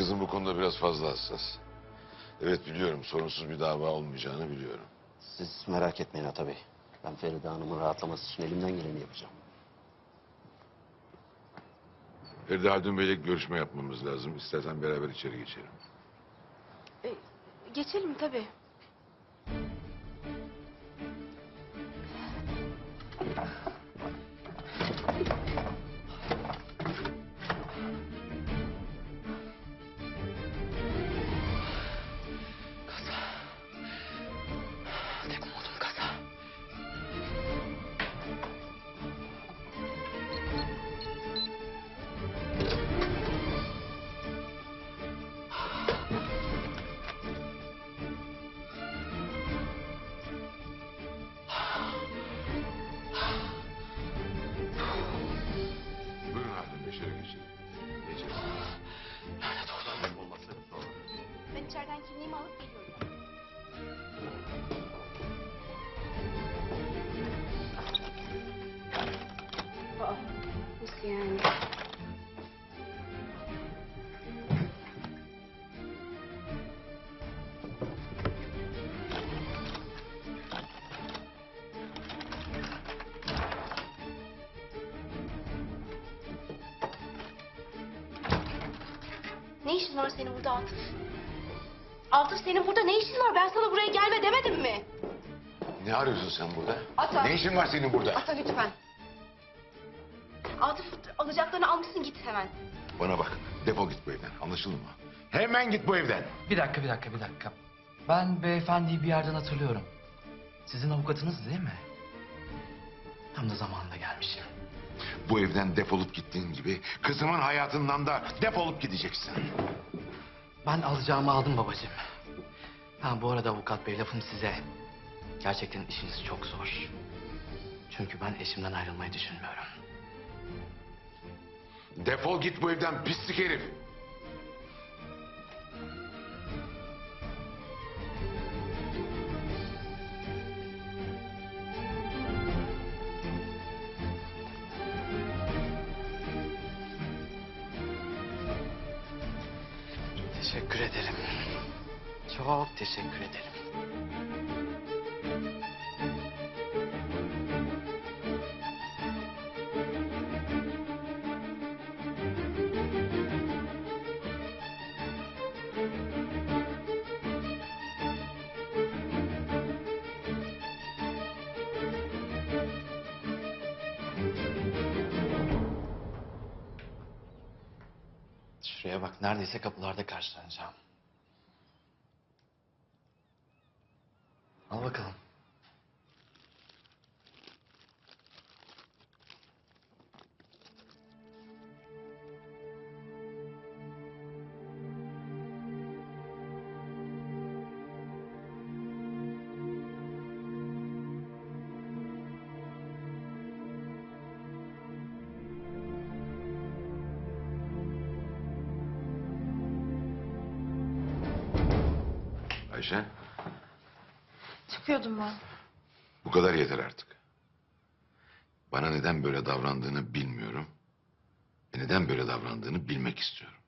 kızım bu konuda biraz fazla hassas. Evet biliyorum sorunsuz bir dava olmayacağını biliyorum. Siz merak etmeyin Ata Bey. Ben Feride Hanım'ın rahatlaması için elimden geleni yapacağım. Feride Haldun Bey'le görüşme yapmamız lazım. İstersen beraber içeri geçelim. E, geçelim tabii. Ne işin var senin burada Atıf? Atıf senin burada ne işin var? Ben sana buraya gelme demedim mi? Ne arıyorsun sen burada? Ata. Ne işin var senin burada? Ata lütfen. Atıf alacaklarını almışsın git hemen. Bana bak defol git bu evden anlaşıldı mı? Hemen git bu evden. Bir dakika, bir dakika, bir dakika. Ben beyefendiyi bir yerden hatırlıyorum. Sizin avukatınız değil mi? Tam da zamanında. Bu evden defolup gittiğin gibi kızımın hayatından da defolup gideceksin. Ben alacağımı aldım babacığım. Ha bu arada avukat bey lafım size. Gerçekten işiniz çok zor. Çünkü ben eşimden ayrılmayı düşünmüyorum. Defol git bu evden pislik herif. Teşekkür ederim. Çok teşekkür ederim. Şuraya bak neredeyse kapılarda karşılanacağım. Ayşe Çıkıyordum ben. bu kadar yeter artık. Bana neden böyle davrandığını bilmiyorum. Ve neden böyle davrandığını bilmek istiyorum.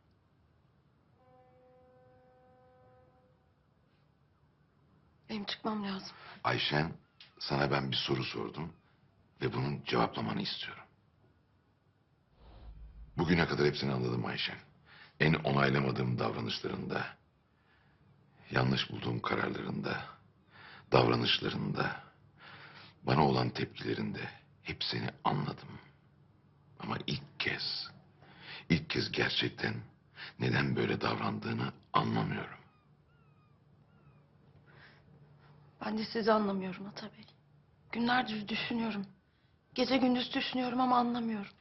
Benim çıkmam lazım. Ayşen sana ben bir soru sordum. Ve bunun cevaplamanı istiyorum. Bugüne kadar hepsini anladım Ayşen. En onaylamadığım davranışlarında, yanlış bulduğum kararlarında, davranışlarında, bana olan tepkilerinde hepsini anladım. Ama ilk kez, ilk kez gerçekten neden böyle davrandığını anlamıyorum. Ben de sizi anlamıyorum Ata Bey. Günlerdir düşünüyorum. Gece gündüz düşünüyorum ama anlamıyorum.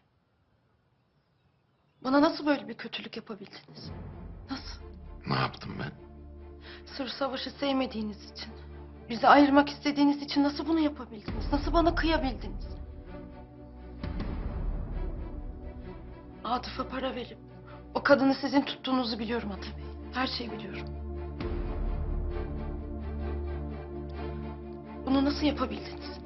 Bana nasıl böyle bir kötülük yapabildiniz? Nasıl? Ne yaptım ben? Sır savaşı sevmediğiniz için, bizi ayırmak istediğiniz için nasıl bunu yapabildiniz? Nasıl bana kıyabildiniz? Atıf'a para verip o kadını sizin tuttuğunuzu biliyorum Ata Bey. Her şeyi biliyorum. Bunu nasıl yapabildiniz?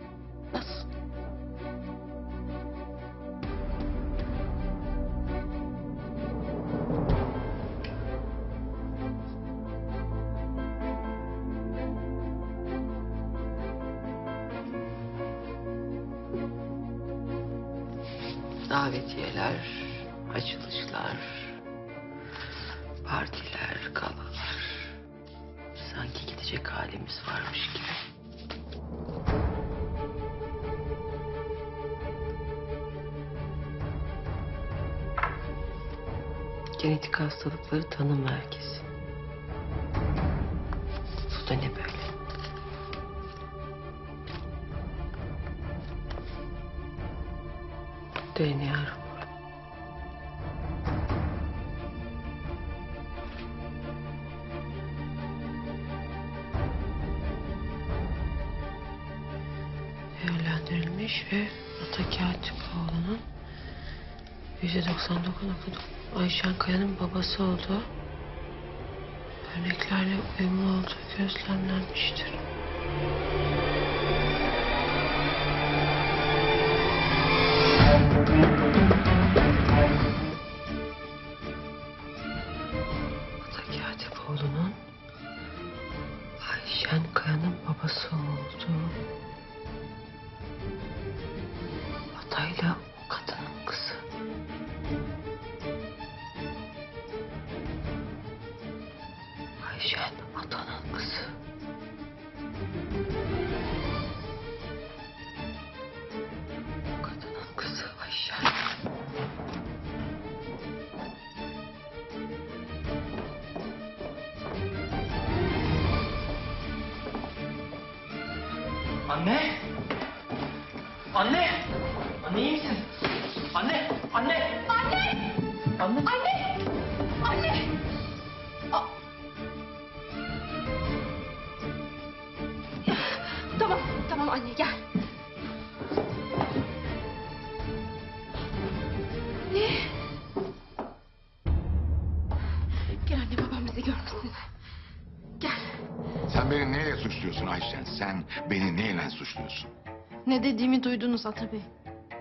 Genetik hastalıkları tanım merkezi. Bu da ne böyle? DNA Ayşen Kaya'nın babası olduğu örneklerle uyumlu olduğu gözlemlenmiştir. Anne! Anne! Anne iyi misin? Anne! Anne! Anne! Anne! Anne! Anne! Tamam, tamam anne gel. Beni neyle suçluyorsun? Ne dediğimi duydunuz Ata Bey.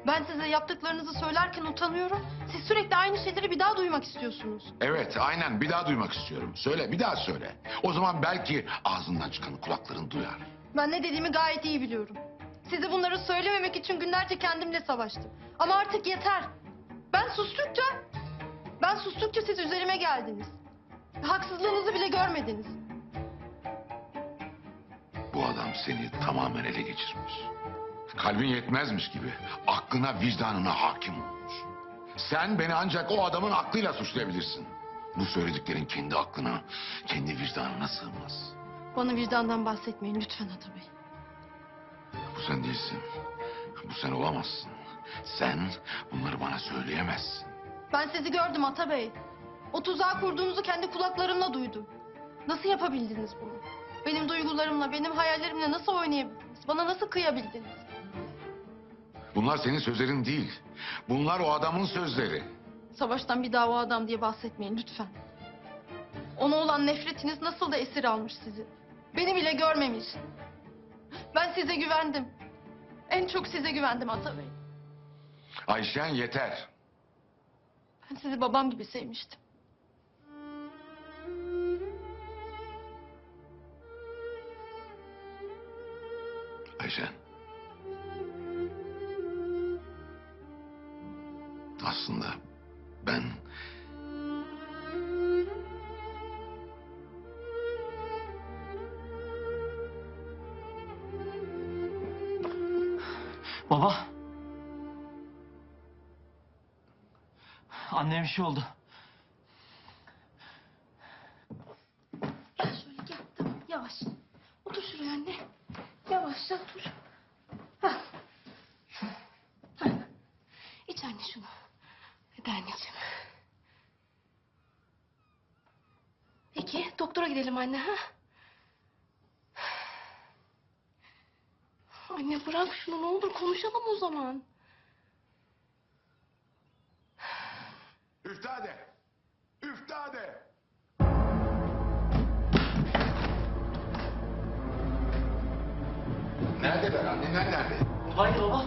Ben size yaptıklarınızı söylerken utanıyorum. Siz sürekli aynı şeyleri bir daha duymak istiyorsunuz. Evet, aynen. Bir daha duymak istiyorum. Söyle, bir daha söyle. O zaman belki ağzından çıkanı kulakların duyar. Ben ne dediğimi gayet iyi biliyorum. Size bunları söylememek için günlerce kendimle savaştım. Ama artık yeter. Ben sustukça... Ben sustukça siz üzerime geldiniz. Haksızlığınızı bile görmediniz. Bu adam seni tamamen ele geçirmiş. Kalbin yetmezmiş gibi aklına vicdanına hakim olmuş. Sen beni ancak o adamın aklıyla suçlayabilirsin. Bu söylediklerin kendi aklına, kendi vicdanına sığmaz. Bana vicdandan bahsetmeyin lütfen Ata Bey. Bu sen değilsin. Bu sen olamazsın. Sen bunları bana söyleyemezsin. Ben sizi gördüm Ata Bey. O tuzağı kurduğunuzu kendi kulaklarımla duydum. Nasıl yapabildiniz bunu? Benim duygularımla, benim hayallerimle nasıl oynayabildiniz? Bana nasıl kıyabildiniz? Bunlar senin sözlerin değil. Bunlar o adamın sözleri. Savaştan bir dava adam diye bahsetmeyin lütfen. Ona olan nefretiniz nasıl da esir almış sizi. Beni bile görmemiş. Ben size güvendim. En çok size güvendim Ata Bey. Ayşen yeter. Ben sizi babam gibi sevmiştim. Ayşen. Aslında ben Baba! Anneme bir şey oldu. Gel şöyle gel. Tamam yavaş. Otur şuraya anne. Yavaşça otur. Hah. Hah. İç anne şunu. Hadi anneciğim. Peki doktora gidelim anne ha? Anne bırak şunu ne olur konuşalım o zaman. Üftade! Üftade! Neredeler? Anneler nerede? Hayır baba.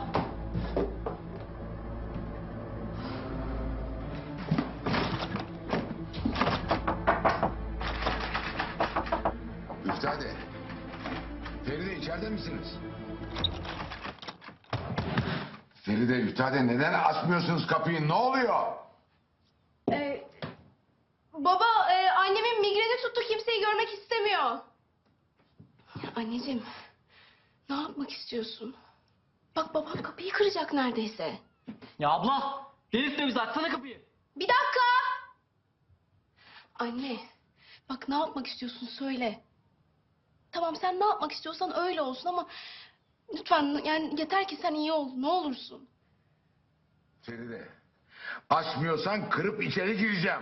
Üftade! Feride içeride misiniz? Feride Üftade neden açmıyorsunuz kapıyı ne oluyor? Ee, baba e, annemin migreni tuttu kimseyi görmek istemiyor. Ya anneciğim ne yapmak istiyorsun? Bak babam kapıyı kıracak neredeyse. Ya abla delirtme bizi açsana kapıyı. Bir dakika. Anne bak ne yapmak istiyorsun söyle. Tamam sen ne yapmak istiyorsan öyle olsun ama lütfen yani yeter ki sen iyi ol ne olursun. Feride açmıyorsan kırıp içeri gireceğim.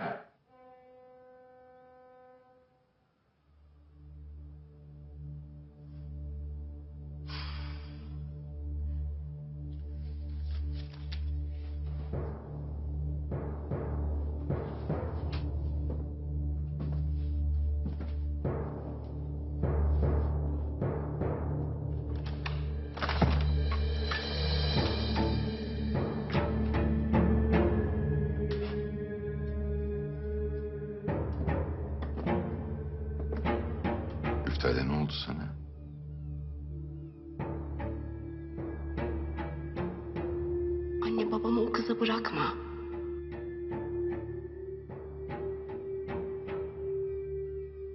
Babamı o kıza bırakma.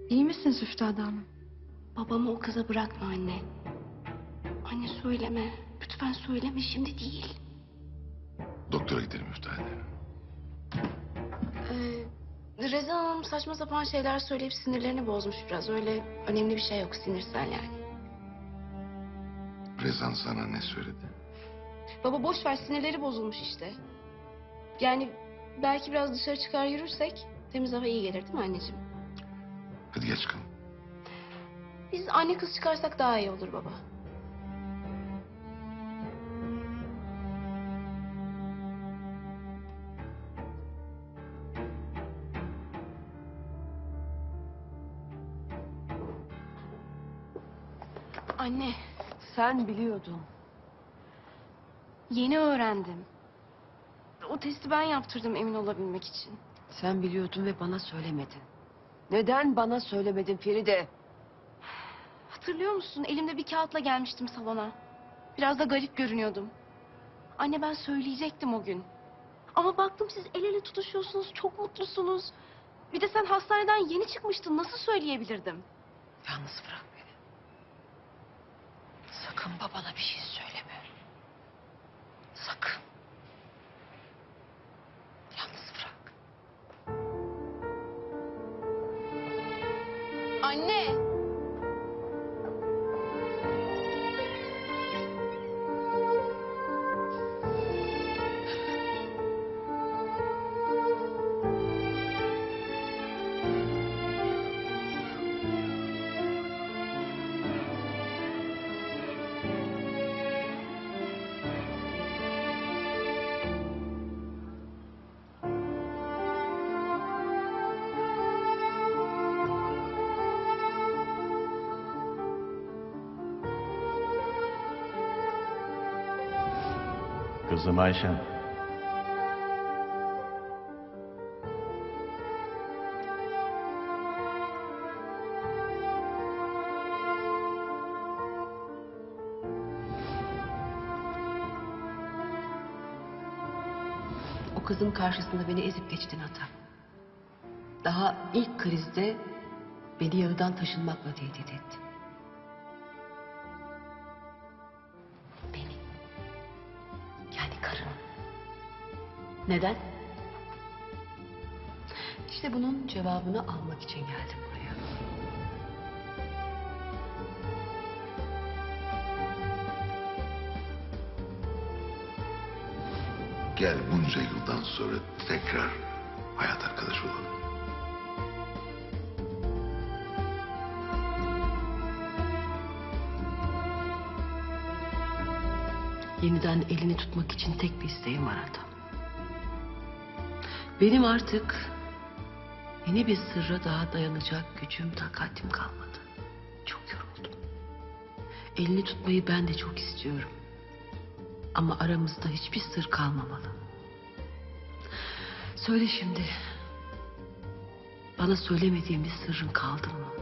İyi misin Üftade Hanım? Babamı o kıza bırakma anne. Anne söyleme. Lütfen söyleme şimdi değil. Doktora gidelim Üftade. Ee, Rezan Hanım saçma sapan şeyler söyleyip sinirlerini bozmuş biraz. Öyle önemli bir şey yok sinirsel yani. Rezan sana ne söyledi? Baba boş ver sinirleri bozulmuş işte. Yani belki biraz dışarı çıkar yürürsek temiz hava iyi gelir değil mi anneciğim? Hadi geç çıkalım. Biz anne kız çıkarsak daha iyi olur baba. Anne, Sen biliyordun. Yeni öğrendim. O testi ben yaptırdım emin olabilmek için. Sen biliyordun ve bana söylemedin. Neden bana söylemedin Feride? Hatırlıyor musun? Elimde bir kağıtla gelmiştim salona. Biraz da garip görünüyordum. Anne ben söyleyecektim o gün. Ama baktım siz el ele tutuşuyorsunuz, çok mutlusunuz. Bir de sen hastaneden yeni çıkmıştın. Nasıl söyleyebilirdim? Yalnız bırak beni. Sakın babana bir şey söyleme. Kızım Ayşem. O kızın karşısında beni ezip geçtin Ata. Daha ilk krizde beni yarıdan taşınmakla tehdit etti. Neden? İşte bunun cevabını almak için geldim buraya. Gel bunca yıldan sonra tekrar hayat arkadaşı olalım. Yeniden elini tutmak için tek bir isteğim var Atam. Benim artık yeni bir sırra daha dayanacak gücüm, takatim kalmadı. Çok yoruldum. Elini tutmayı ben de çok istiyorum. Ama aramızda hiçbir sır kalmamalı. Söyle şimdi. Bana söylemediğin bir sırrın kaldı mı?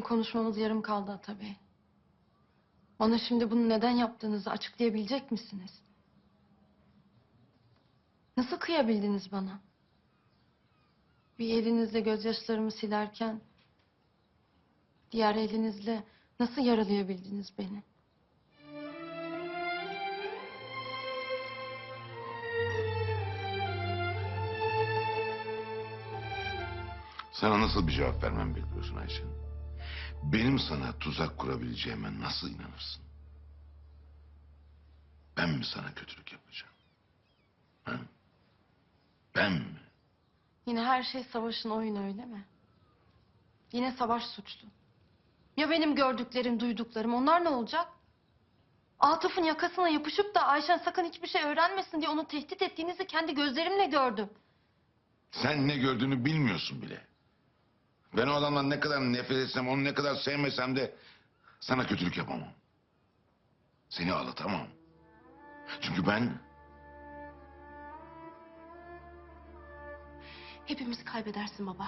Bizim konuşmamız yarım kaldı tabii. Bana şimdi bunu neden yaptığınızı açıklayabilecek misiniz? Nasıl kıyabildiniz bana? Bir elinizle gözyaşlarımı silerken... ...diğer elinizle nasıl yaralayabildiniz beni? Sana nasıl bir cevap vermem bekliyorsun Ayşe? Benim sana tuzak kurabileceğime nasıl inanırsın? Ben mi sana kötülük yapacağım? Ha? Ben mi? Yine her şey savaşın oyunu öyle mi? Yine savaş suçlu. Ya benim gördüklerim, duyduklarım onlar ne olacak? Atıf'ın yakasına yapışıp da Ayşen sakın hiçbir şey öğrenmesin diye onu tehdit ettiğinizi kendi gözlerimle gördüm. Sen ne gördüğünü bilmiyorsun bile. Ben o adamdan ne kadar nefret etsem, onu ne kadar sevmesem de sana kötülük yapamam. Seni ağlatamam. Çünkü ben Hepimiz kaybedersin baba.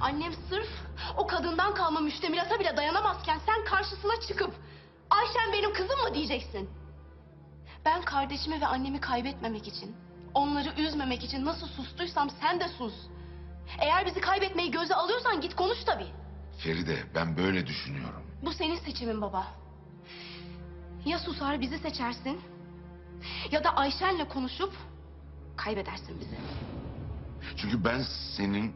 Annem sırf o kadından kalma müştemilata bile dayanamazken sen karşısına çıkıp Ayşen benim kızım mı diyeceksin? Ben kardeşimi ve annemi kaybetmemek için, onları üzmemek için nasıl sustuysam sen de sus. Eğer bizi kaybetmeyi göze alıyorsan git konuş tabii. Feride ben böyle düşünüyorum. Bu senin seçimin baba. Ya susar bizi seçersin ya da Ayşen'le konuşup kaybedersin bizi. Çünkü ben senin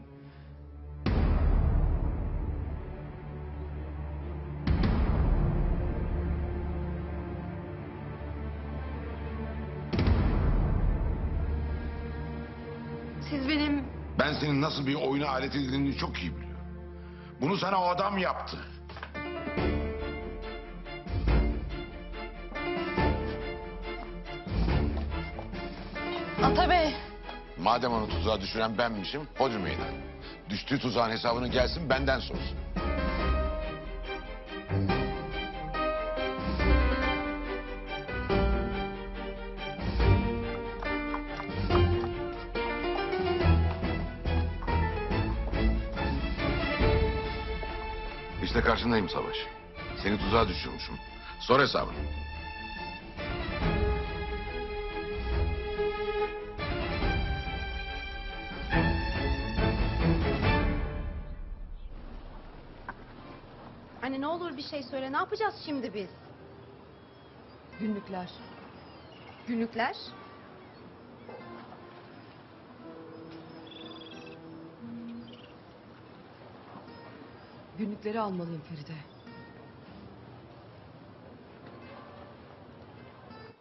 nasıl bir oyuna alet edildiğini çok iyi biliyorum. Bunu sana o adam yaptı. Ata Bey, Madem onu tuzağa düşüren benmişim, hodri meydan. Düştüğü tuzağın hesabını gelsin benden sorsun. Karşındayım Savaş. Seni tuzağa düşürmüşüm. Sor hesabını. Anne ne olur bir şey söyle. Ne yapacağız şimdi biz? Günlükler. Günlükler? Günlükleri almalıyım Feride.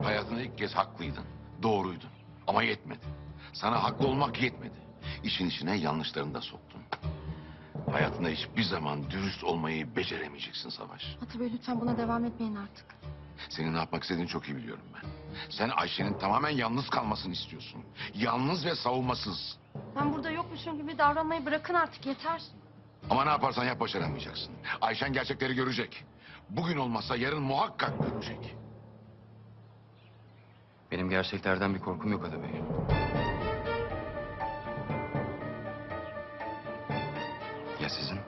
Hayatında ilk kez haklıydın. Doğruydun. Ama yetmedi. Sana haklı olmak yetmedi. İşin içine yanlışlarını da soktun. Hayatında hiçbir zaman dürüst olmayı beceremeyeceksin Savaş. Ata Bey lütfen buna devam etmeyin artık. Senin ne yapmak istediğini çok iyi biliyorum ben. Sen Ayşe'nin tamamen yalnız kalmasını istiyorsun. Yalnız ve savunmasız. Ben burada yokmuşum gibi davranmayı bırakın artık yeter. Ama ne yaparsan yap başaramayacaksın. Ayşen gerçekleri görecek. Bugün olmazsa yarın muhakkak görecek. Benim gerçeklerden bir korkum yok Ada Bey. Ya sizin?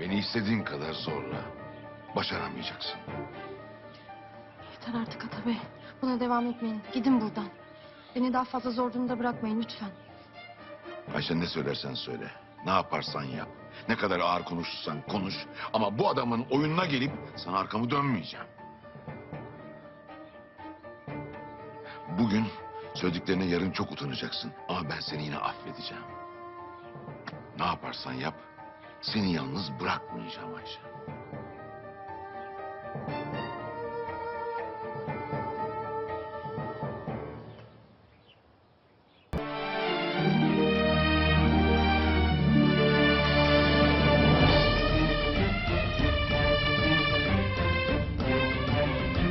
Beni istediğin kadar zorla. Başaramayacaksın. Yeter artık Ata Bey. Buna devam etmeyin. Gidin buradan. Beni daha fazla zor durumda bırakmayın lütfen. Ayşe ne söylersen söyle. Ne yaparsan yap. Ne kadar ağır konuşursan konuş. Ama bu adamın oyununa gelip sana arkamı dönmeyeceğim. Bugün söylediklerine yarın çok utanacaksın. Ama ben seni yine affedeceğim. Ne yaparsan yap. Seni yalnız bırakmayacağım Ayşe.